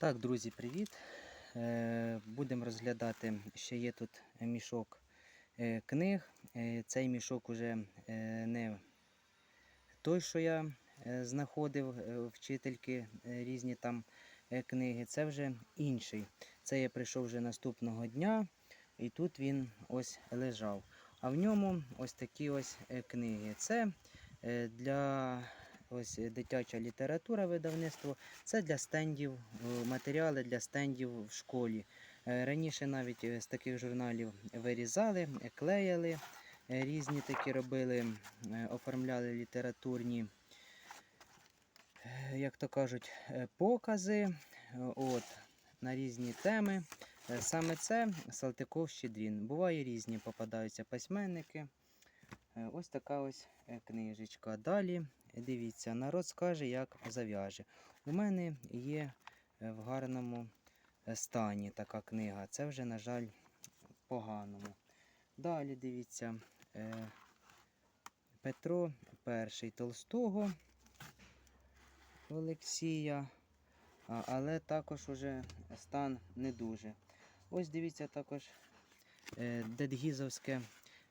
Так, друзі, привіт. Е, Будемо розглядати, ще є тут мішок е, книг. Е, Цей мішок уже не той, що я знаходив вчительки різні там книги. Це вже інший. Це я прийшов вже наступного дня, і тут він ось лежав. А в ньому ось такі ось книги. Це для ось е, дитяча література видавництво. Це для стендів, е, матеріали для стендів в школі. Е, Раніше навіть з таких журналів вирізали, клеяли, різні такі робили, оформляли літературні, як то кажуть, покази от, на різні теми. Саме це Салтиков Щедрін. Буває різні, попадаються письменники. Ось така ось книжечка. Далі дивіться, народ скаже, як зав'яже. У мене є е, в гарному е, стані така книга. Це вже, на жаль, поганому. Далі дивіться, е, Петро І Толстого Олексія, але також уже стан не дуже. Ось дивіться також Дедгізовське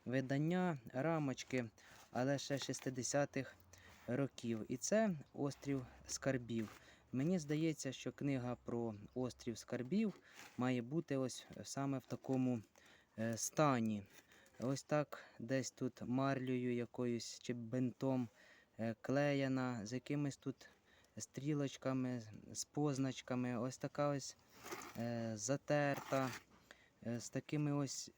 видання, рамочки, але ще 60-х років. І це острів скарбів. Мені здається, що книга про острів скарбів має бути ось саме в такому е, стані. Ось так десь тут марлею якоюсь чи бинтом е, клеєна, з якимись тут стрілочками, з позначками. Ось така ось е, затерта, з такими ось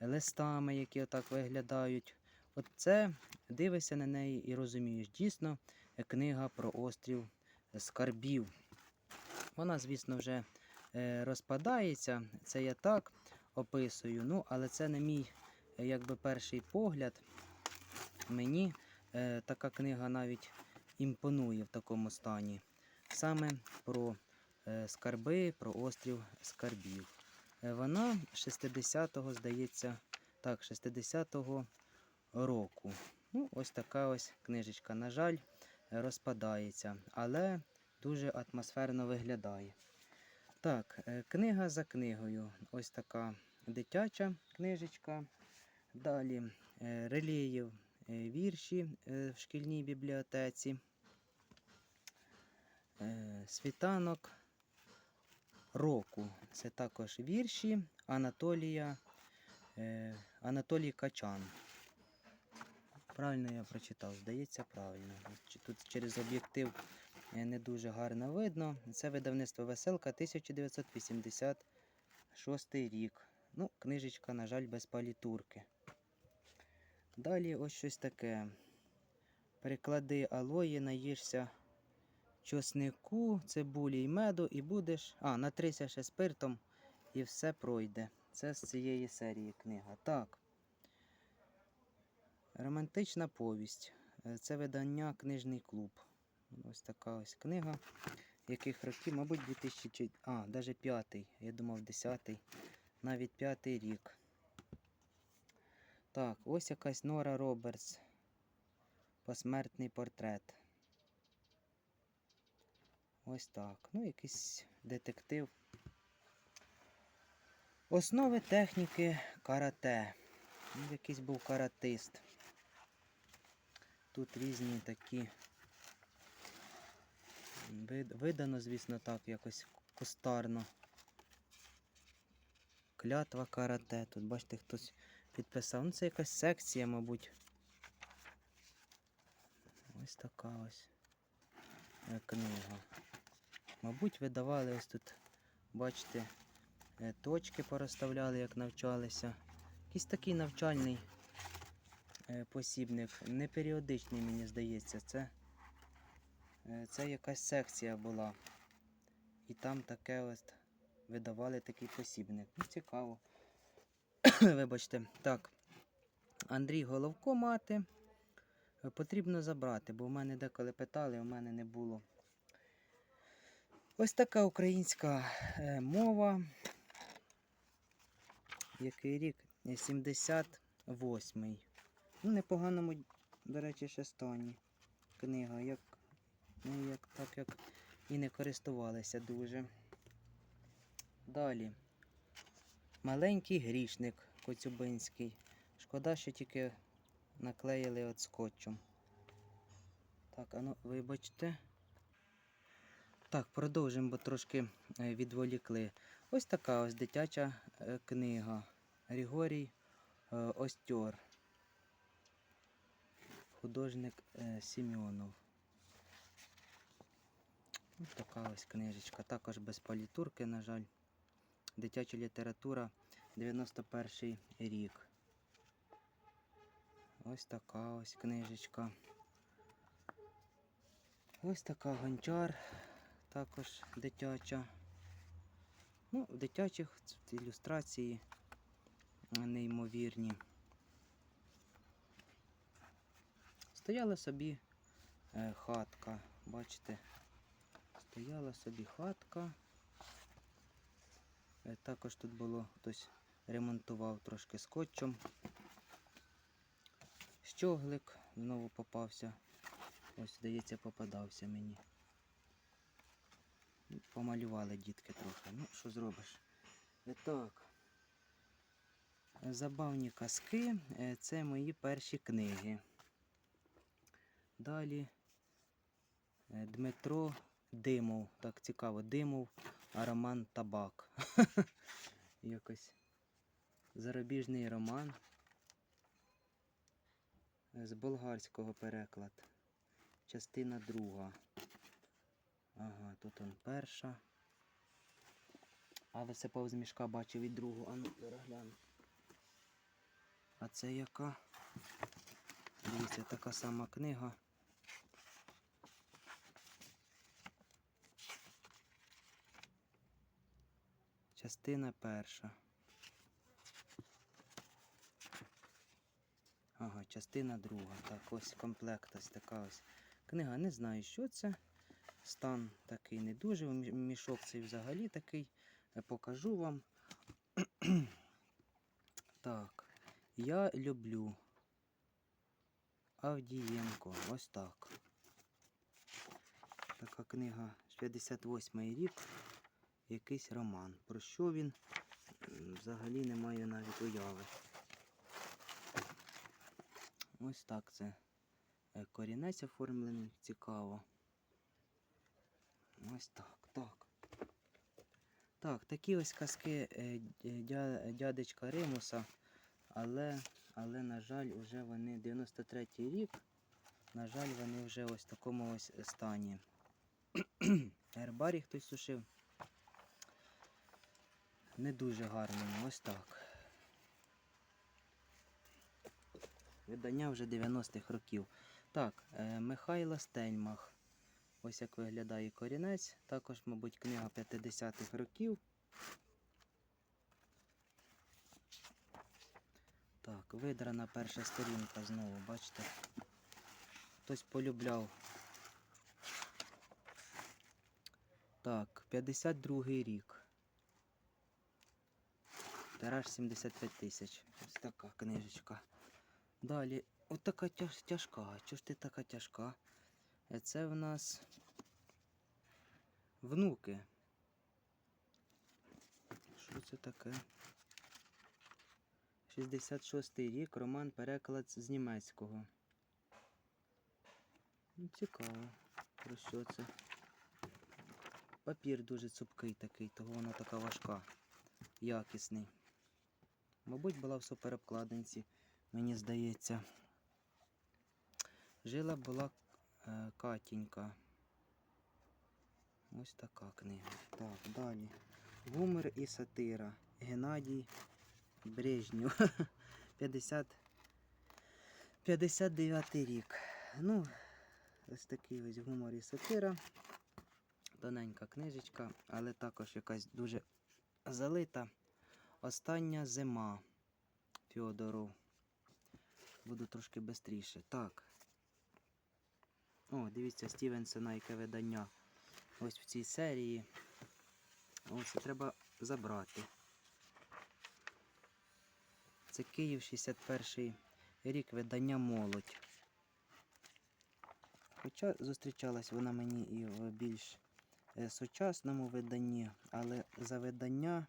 листами, які отак виглядають. От це дивишся на неї і розумієш, дійсно книга про острів скарбів. Вона, звісно, вже е, розпадається. Це я так описую. Ну, але це не мій якби перший погляд. Мені е, така книга навіть імпонує в такому стані. Саме про е, скарби, про острів скарбів. Вона 60-го, здається, так, 60-го року. Ну, ось така ось книжечка. На жаль, розпадається, але дуже атмосферно виглядає. Так, е, книга за книгою. Ось така дитяча книжечка. Далі е, реліїв е, вірші в шкільній бібліотеці. Світанок року. Це також вірші Анатолія Анатолій Качан. Правильно я прочитав, здається, правильно. Тут через об'єктив е, не дуже гарно видно. Це видавництво Веселка 1986 рік. Ну, книжечка, на жаль, без палітурки. Далі ось щось таке. Переклади алої, наїшся чоснику, цибулі й меду, і будеш. А, натрися ще спиртом, і все пройде. Це з цієї серії книга. Так. Романтична повість. Е, Це видання Книжний клуб. Ось така ось книга. Яких років, мабуть, 2000, а, навіть п'ятий. Я думав, 10-й. Навіть п'ятий рік. Так, ось якась Нора Робертс. Посмертний портрет. Ось так. Ну, якийсь детектив. Основи техніки карате. Ну, Якийсь був каратист. Тут різні такі. Видано, звісно, так, якось кустарно. Клятва карате. Тут, бачите, хтось підписав. Ну, це якась секція, мабуть. Ось така ось е, книга. Мабуть, видавали ось тут, бачите, е, точки порозставляли, як навчалися. Якийсь такий навчальний посібник, не періодичний, мені здається. Це, е, це якась секція була. І там таке ось видавали такий посібник. Ну, цікаво. Вибачте. Так. Андрій Головко мати. Е, Потрібно забрати, бо в мене деколи питали, у мене не було. Ось така українська е, мова. Який рік? Е, 78-й. Ну, непоганому, до речі, ще стані. Книга, як, ну, як, так як і не користувалися дуже. Далі. Маленький грішник Коцюбинський. Шкода, що тільки наклеїли от скотчем. Так, а ну, вибачте. Так, продовжимо, бо трошки е, відволікли. Ось така ось дитяча е, книга. Григорій е, Остьор. Художник е, Сімеонов. Ось така ось книжечка. Також без палітурки, на жаль. Дитяча література 91 рік. Ось така ось книжечка. Ось така гончар, також дитяча. Ну, в дитячих ілюстрації неймовірні. Стояла собі е, хатка, бачите? Стояла собі хатка. Е, Також тут було хтось ремонтував трошки скотчем. Щоглик знову попався. Ось, здається, попадався мені. Помалювали дітки трохи. Ну, що зробиш? І Так. Забавні казки е, це мої перші книги. Далі е, Дмитро Димов. Так цікаво, Димов, а роман Табак. Якось зарубіжний роман. З болгарського переклад. Частина друга. Ага, тут он перша. Але все повз мішка бачив і другу. А ну, перегляну. А це яка? Дивіться, така сама книга. Частина перша. Ага, частина друга. Так, ось комплект ось така ось книга. Не знаю, що це. Стан такий не дуже. Мішок цей взагалі такий. Покажу вам. так. Я люблю Авдієнко. Ось так. Така книга 58 й рік. Якийсь роман. Про що він? Взагалі не маю навіть уяви. Ось так це. Е, Корінець оформлений, цікаво. Ось так, так. Так, такі ось казки е, дя- дядечка Римуса, але, але, на жаль, вже вони 93-й рік. На жаль, вони вже ось в такому ось стані. Гербарій хтось сушив. Не дуже гарному, ось так. Видання вже 90-х років. Так, е, Михайло Стельмах. Ось як виглядає корінець. Також, мабуть, книга 50-х років. Так, видрана перша сторінка знову, бачите? Хтось полюбляв. Так, 52-й рік. Тираж 75 тисяч. Ось така книжечка. Далі, от така тяж, тяжка. Чого ж ти така тяжка? Е, Це в нас внуки. Що це таке? 66-й рік, роман переклад з німецького. Ну, цікаво, про що це. Папір дуже цупкий такий, того вона така важка, якісний. Мабуть, була в суперобкладинці, мені здається. Жила була е, Катінька. Ось така книга. Так, далі. Гумор і сатира. Геннадій Брежнєв. 50... 59 рік. Ну, ось такий ось гумор і сатира. Тоненька книжечка, але також якась дуже залита. Остання зима Фьодоров. Буду трошки швидше. Так. О, дивіться, Стівенсона, яке видання. Ось в цій серії. Ось це треба забрати. Це Київ 61 рік видання молодь. Хоча зустрічалась вона мені і в більш е, сучасному виданні, але за видання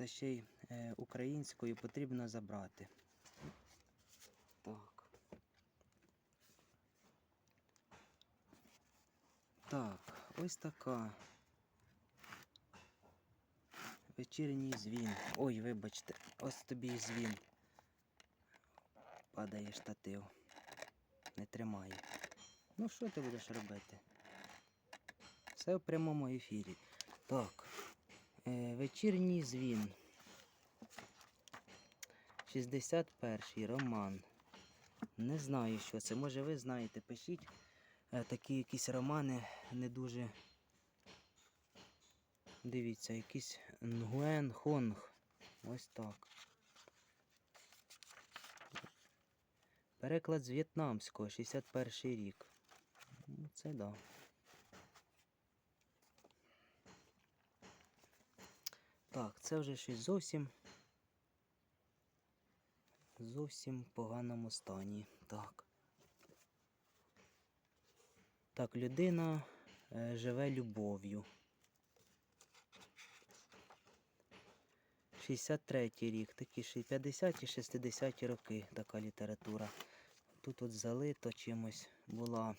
та ще й е, українською потрібно забрати. Так. Так, ось така. Вечірній звін. Ой, вибачте, ось тобі і звін. Падає штатив. Не тримає. Ну, що ти будеш робити? Все в прямому ефірі. Так. Е, вечірній звін. 61-й роман. Не знаю, що це. Може ви знаєте, пишіть. Е, такі якісь романи не дуже. Дивіться, якийсь Нгуен Хонг. Ось так. Переклад з в'єтнамського, 61 рік. Ну, Це да. Так, це вже щось зовсім. Зовсім поганому стані. Так. Так, людина е, живе любов'ю. 63 рік, такі ще й 50 і 60 роки така література. Тут от залито чимось була.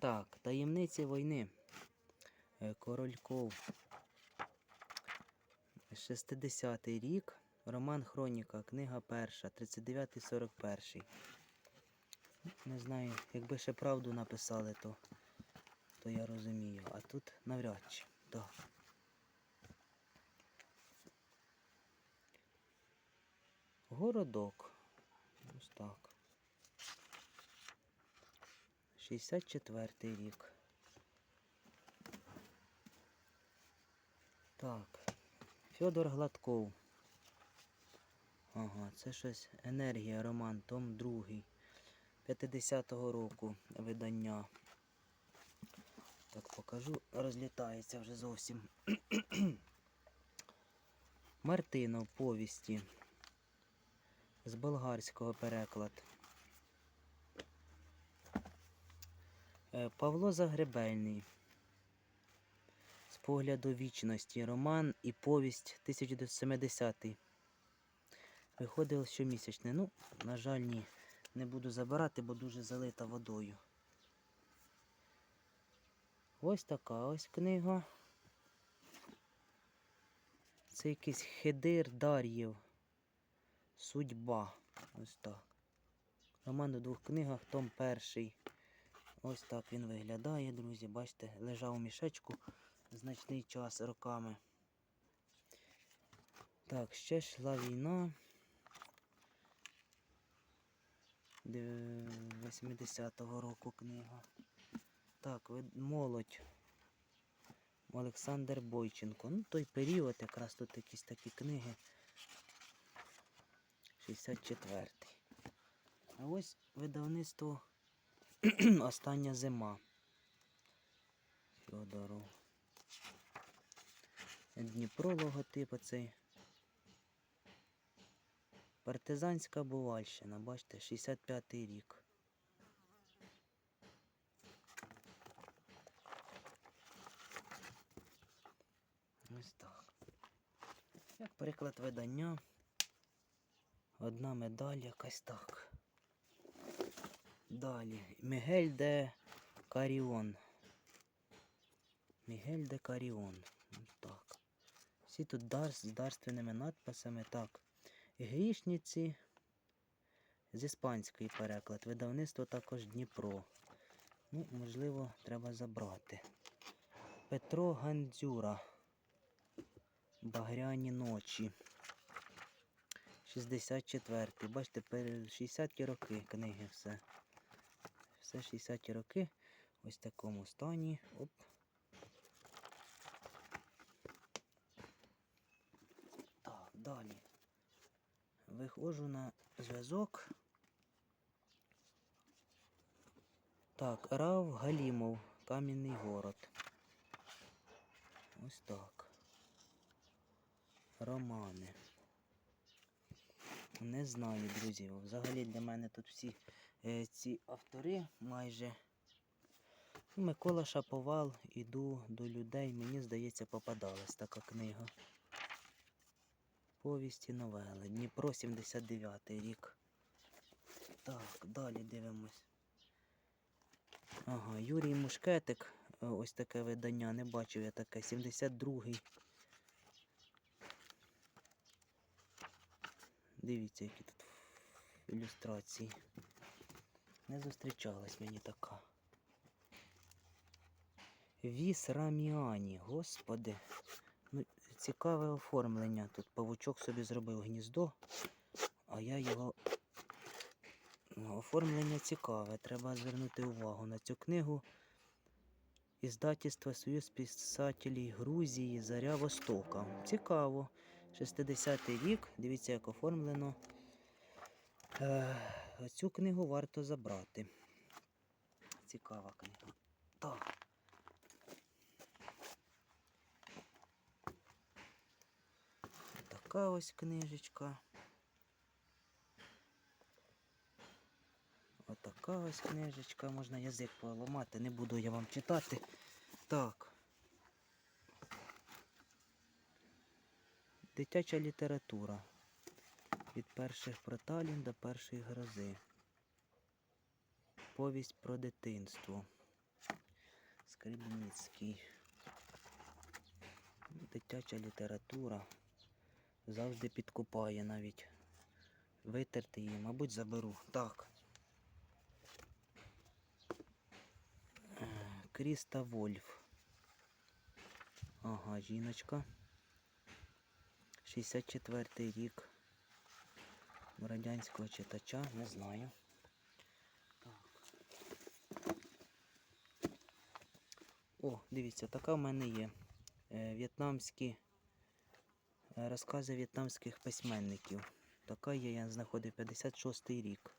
Так, таємниці війни. Е, Корольков. 60-й рік. Роман Хроніка, книга перша, 39-41. Не знаю, якби ще правду написали, то, то я розумію. А тут навряд чи. Так. Городок. Ось так. 64 рік. Так. Федор Гладков. Ага, це щось енергія, роман, том 2. 50-го року видання. Так покажу, розлітається вже зовсім. Мартинов повісті. З болгарського переклад. Павло Загребельний. З погляду вічності. Роман і повість 1970 Виходило щомісячне. Ну, на жаль, ні. Не буду забирати, бо дуже залита водою. Ось така ось книга. Це якийсь Хедир Дар'єв. Судьба. Ось так. Роман у двох книгах, том перший. Ось так він виглядає, друзі. Бачите, лежав у мішечку значний час роками. Так, ще йшла війна. 80-го року книга. Так, молодь. Олександр Бойченко. Ну, той період, якраз тут якісь такі книги. 64-й. А ось видавництво Остання зима. Фьодоров. Дніпро логотип оцей. Партизанська Бувальщина, бачите, 65-й рік. Ось так. Як приклад видання. Одна медаль якась так. Далі. Мігель де Каріон. Мігель де Каріон. Так. Всі тут дар з дарственними надписами. Так. Грішниці з іспанської переклад. Видавництво також Дніпро. Ну, можливо, треба забрати. Петро Гандзюра. Багряні ночі. 64-й. Бачите, 60-ті роки книги все. Все 60-ті роки. Ось в такому стані. Оп. Так, далі. Виходжу на зв'язок. Так, Рав Галімов, Кам'яний город. Ось так. Романи. Не знаю, друзі. Взагалі для мене тут всі ці автори майже. Микола Шаповал, іду до людей. Мені здається, попадалась така книга. Повісті новели. Дніпро 79 рік. Так, далі дивимось. Ага, Юрій Мушкетик. е, Ось таке видання. Не бачив я таке. 72-й. Дивіться, які тут ілюстрації. Не зустрічалась мені така. Віс Раміані, господи. Ну, цікаве оформлення. Тут павучок собі зробив гніздо, а я його. Ну, Оформлення цікаве. Треба звернути увагу на цю книгу. Іздательство Союз писателів Грузії Заря Востока. Цікаво. 60-й рік. Дивіться, як оформлено. Е, цю книгу варто забрати. Цікава книга. Так. Така ось книжечка. Отака ось книжечка. Можна язик поламати, не буду я вам читати. Так. Дитяча література. Від перших проталін до першої грози. Повість про дитинство. Скрибницький. Дитяча література завжди підкупає навіть. Витерти її, мабуть, заберу. Так. Кріста Вольф. Ага, жіночка. 64 рік. Радянського читача, не знаю. О, дивіться, така в мене є. Е, в'єтнамські е, розкази в'єтнамських письменників. Така є, я знаходив 56-й рік.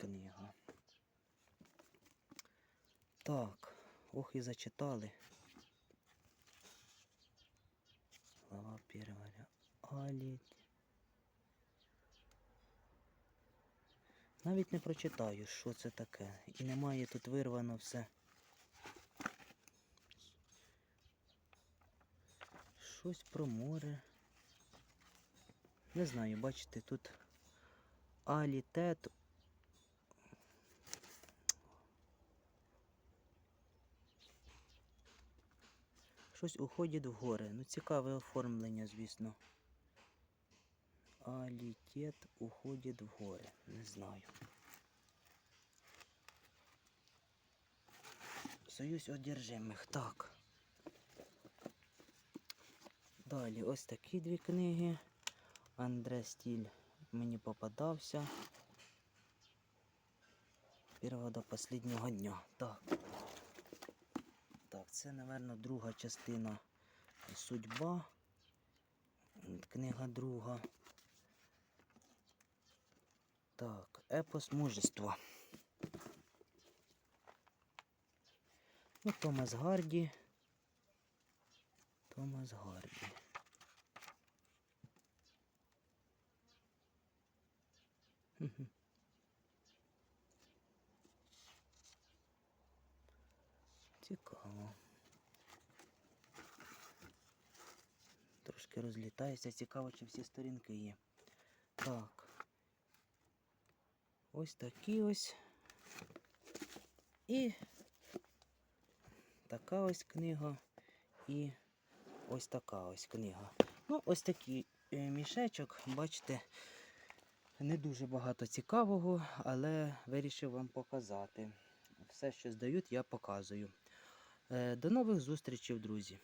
Книга. Так, ох і зачитали. Глава первая. Аліть. Навіть не прочитаю, що це таке. І немає тут вирвано все. Щось про море. Не знаю, бачите, тут алітет. Щось уходить в гори. Ну, цікаве оформлення, звісно. Алітет уходить в гори. Не знаю. Союз одержимих. Так. Далі ось такі дві книги. Андре Стіль мені попадався. Першого до останнього дня. Так. Так, це, напевно, друга частина судьба. Книга друга. Так, епос мужество. Ну, Томас Гарді. Томас Гарді. Цікаво. Трошки розлітається. Цікаво, чи всі сторінки є. Так. Ось такі ось. І така ось книга. І ось така ось книга. Ну, ось такий е, мішечок, бачите, не дуже багато цікавого, але вирішив вам показати. Все, що здають, я показую. Е, До нових зустрічей, друзі!